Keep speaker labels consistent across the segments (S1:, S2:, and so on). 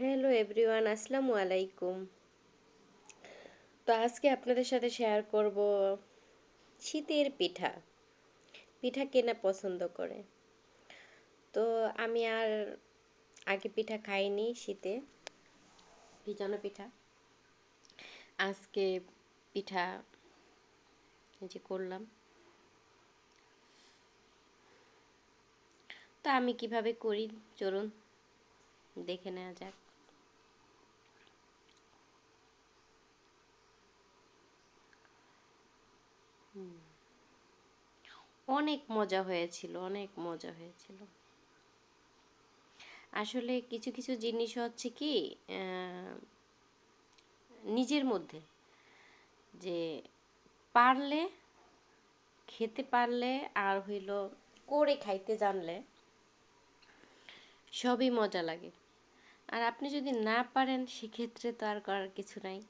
S1: Hello everyone, আসসালামু আলাইকুম। তো আজকে আপনাদের সাথে শেয়ার করব শীতের পিঠা পিঠা কেনা পছন্দ করে। তো আমি আর আগে পিঠা খাইনি শীতে, ভিজানো পিঠা। আজকে পিঠা যে করলাম। তা আমি কীভাবে করি চলুন দেখে নেওয়া যাক। অনেক মজা হয়েছিল, অনেক মজা হয়েছিল। আসলে কিছু কিছু জিনিস হচ্ছে কি নিজের মধ্যে। যে পারলে, খেতে পারলে আর হইল করে খাইতে জানলে, সবই মজা লাগে। আর আপনি যদি না পারেন, সেক্ষেত্রে তো আর করার কিছু নাই।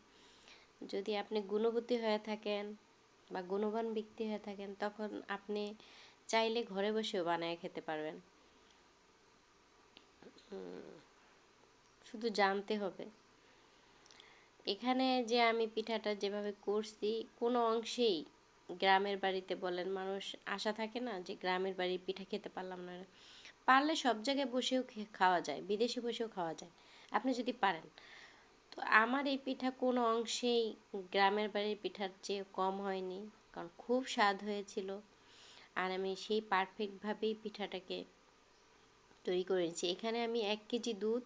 S1: যদি আপনি গুণবতী হয়ে থাকেন বা গুণবান ব্যক্তি হয়ে থাকেন, তখন আপনি চাইলে ঘরে বসেও বানায় খেতে পারবেন। শুধু জানতে হবে। এখানে যে আমি পিঠাটা যেভাবে করছি, কোনো অংশেই গ্রামের বাড়িতে বলেন, মানুষ আশা থাকে না যে গ্রামের বাড়ির পিঠা খেতে পারলাম না। পারলে সব জায়গায় বসেও খাওয়া যায়, বিদেশে বসেও খাওয়া যায়। আপনি যদি পারেন তো আমার এই পিঠা কোনো অংশেই গ্রামের বাড়ির পিঠার চেয়ে কম হয়নি, কারণ খুব স্বাদ হয়েছিল। আর আমি সেই পারফেক্টভাবেই পিঠাটাকে তৈরি করে নিয়েছি এখানে আমি এক কেজি দুধ,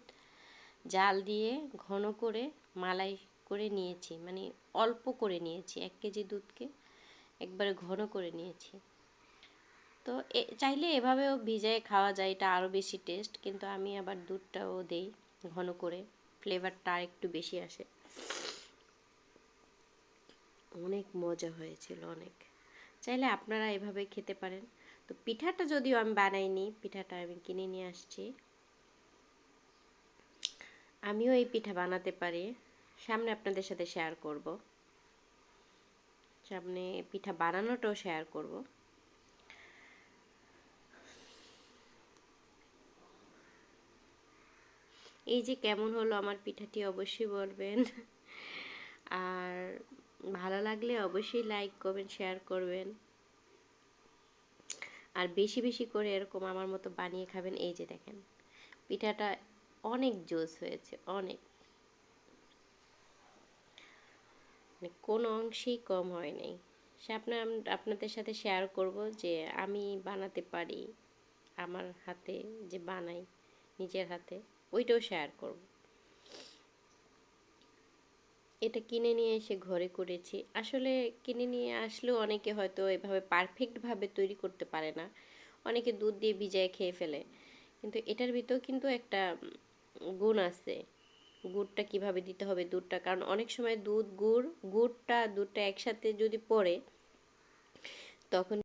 S1: জাল দিয়ে ঘন করে মালাই করে নিয়েছি মানে অল্প করে নিয়েছি, এক কেজি দুধকে একবারে ঘন করে নিয়েছি। তো এ, চাইলে এভাবেও ভিজায় খাওয়া যায়, এটা আরও বেশি টেস্ট কিন্তু আমি আবার দুধটাও দেই ঘন করে। ফ্লেভারটা একটু বেশি আসে। অনেক মজা হয়েছিল, অনেক। চাইলে আপনারা এভাবে খেতে পারেন। তো পিঠাটা যদিও আমি বানাইনি, পিঠাটা আমি কিনে নিয়ে আসছি। আমিও এই পিঠা বানাতে পারি। সামনে আপনাদের সাথে শেয়ার করব। সামনে পিঠা বানানোটাও শেয়ার করব। এই যে কেমন হলো আমার পিঠাটি অবশ্যই বলবেন। আর ভালো লাগলে অবশ্যই লাইক করবেন শেয়ার করবেন। আর বেশি বেশি করে এরকম আমার মতো বানিয়ে খাবেন। এই যে দেখেন, পিঠাটা অনেক জোস হয়েছে, অনেক। মানে কোনো অংশেই কম হয় নাই। সে আপনার, আপনাদের সাথে শেয়ার করব যে আমি বানাতে পারি আমার হাতে, যে বানাই নিজের হাতে। ওইটাও শেয়ার করব। এটা কিনে নিয়ে এসে ঘরে করেছি। আসলে কিনে নিয়ে আসলেও অনেকে হয়তো এভাবে পারফেক্টভাবে তৈরি করতে পারে না। অনেকে দুধ দিয়ে ভিজায় খেয়ে ফেলে। কিন্তু এটার ভিতরেও কিন্তু একটা গুণ আছে। গুড়টা কীভাবে দিতে হবে দুধটা? কারণ অনেক সময় দুধ, গুড়, গুড়টা, দুধটা একসাথে যদি পড়ে, তখন